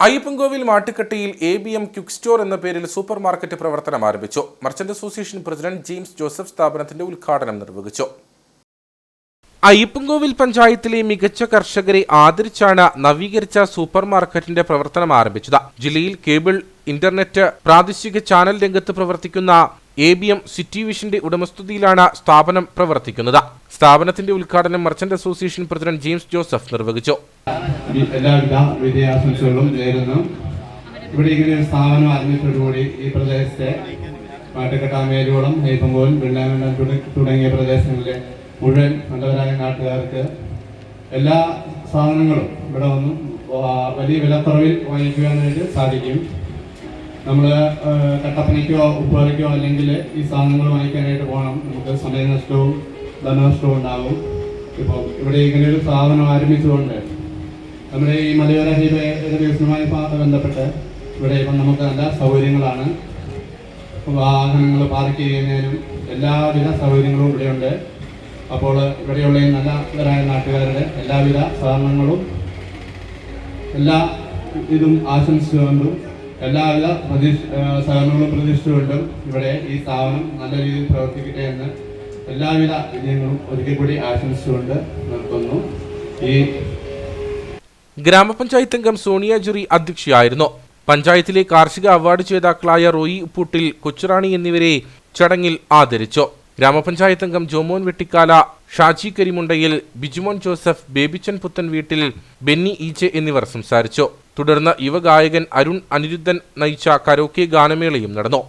Ayyappancoil മാട്ടുക്കട്ടിയിൽ A B M quick store എന്ന പേരിൽ super market പ്രവർത്തനം ആരംഭിച്ചു. Merchant association president James Joseph സ്ഥാപനത്തിന്റെ ഉദ്ഘാടനം നിർവഹിച്ചു. അയ്യപ്പൻകോവിൽ പഞ്ചായത്തിലെ മികച്ച കർഷകരെ ആദരിച്ചാണ് നവീകരിച്ച സൂപ്പർ മാർക്കറ്റിന്റെ പ്രവർത്തനം ആരംഭിച്ചത്. ജില്ലയിൽ കേബിൾ ഇന്റർനെറ്റ് പ്രാദേശിക ചാനൽ രംഗത്ത് പ്രവർത്തിക്കുന്ന എ ബി എം സിറ്റി വിഷന്റെ ഉടമസ്ഥതയിലാണ് സ്ഥാപനം പ്രവർത്തിക്കുന്നത്. സ്ഥാപനത്തിന്റെ ഉദ്ഘാടനം merchant association president James Joseph നിർവഹിച്ചു. എല്ലാവിധ വിജയാശംസകളും നേരുന്നു. ഇവിടെ ഇങ്ങനെ ഒരു സ്ഥാപനം ആരംഭിച്ചതോടുകൂടി ഈ പ്രദേശത്തെ മാട്ടുകെട്ട മേലുകുളം നെയ്പങ്കോൽ വെള്ളാങ്കണ്ടം തുട- തുടങ്ങിയ പ്രദേശങ്ങളിലെ മുഴുവൻ നല്ലവരായ നാട്ടുകാർക്ക് എല്ലാ സാധനങ്ങളും ഇവിടെ വന്നു. വലിയ വിലക്കുറവിൽ വാങ്ങിക്കുവാനായിട്ട് സാധിക്കും. നമ്മൾ കട്ടപ്പനയ്ക്കോ ഉപ്പുകറിക്കോ അല്ലെങ്കിൽ ഈ സാധനങ്ങൾ വാങ്ങിക്കാനായിട്ട് പോകണം. നമുക്ക് സമയനഷ്ടവും ധനനഷ്ടവും ഉണ്ടാകും ഇപ്പോൾ ഇവിടെ ഇങ്ങനെ ഒരു സ്ഥാപനം ആരംഭിച്ചുകൊണ്ട് നമ്മുടെ ഈ മലയോര ഹൈവേ വികസനവുമായി ബന്ധപ്പെട്ട് ഇവിടെ ഇപ്പം നമുക്ക് നല്ല സൗകര്യങ്ങളാണ്. വാഹനങ്ങൾ പാർക്ക് ചെയ്യുന്നതിനും എല്ലാവിധ സൗകര്യങ്ങളും ഇവിടെയുണ്ട്. അപ്പോൾ ഇവിടെയുള്ള ഈ നല്ലവരായ നാട്ടുകാരുടെ എല്ലാവിധ സഹകരണങ്ങളും എല്ലാ ഇതും ആശംസിച്ചുകൊണ്ടും എല്ലാവിധ പ്രതീക്ഷ സഹകരണങ്ങളും പ്രതീക്ഷിച്ചുകൊണ്ടും ഇവിടെ ഈ സ്ഥാപനം നല്ല രീതിയിൽ പ്രവർത്തിക്കട്ടെ എന്ന് എല്ലാവിധ വിജയങ്ങളും ഒരിക്കൽ കൂടി ആശംസിച്ചുകൊണ്ട് നിർത്തുന്നു. ഈ ഗ്രാമപഞ്ചായത്ത് അംഗം സോണിയ ജുറി അധ്യക്ഷയായിരുന്നു. പഞ്ചായത്തിലെ കാർഷിക അവാർഡ് ജേതാക്കളായ റോയി ഉപ്പൂട്ടിൽ കൊച്ചുറാണി എന്നിവരെ ചടങ്ങിൽ ആദരിച്ചു. ഗ്രാമപഞ്ചായത്ത് അംഗം ജോമോൻ വെട്ടിക്കാല ഷാജി കരിമുണ്ടയിൽ ബിജുമോൻ ജോസഫ് ബേബിച്ചൻ പുത്തൻ വീട്ടിൽ ബെന്നി ഈച്ചെ എന്നിവർ സംസാരിച്ചു. തുടർന്ന് യുവഗായകൻ അരുൺ അനിരുദ്ധൻ നയിച്ച കരോക്കെ ഗാനമേളയും നടന്നു.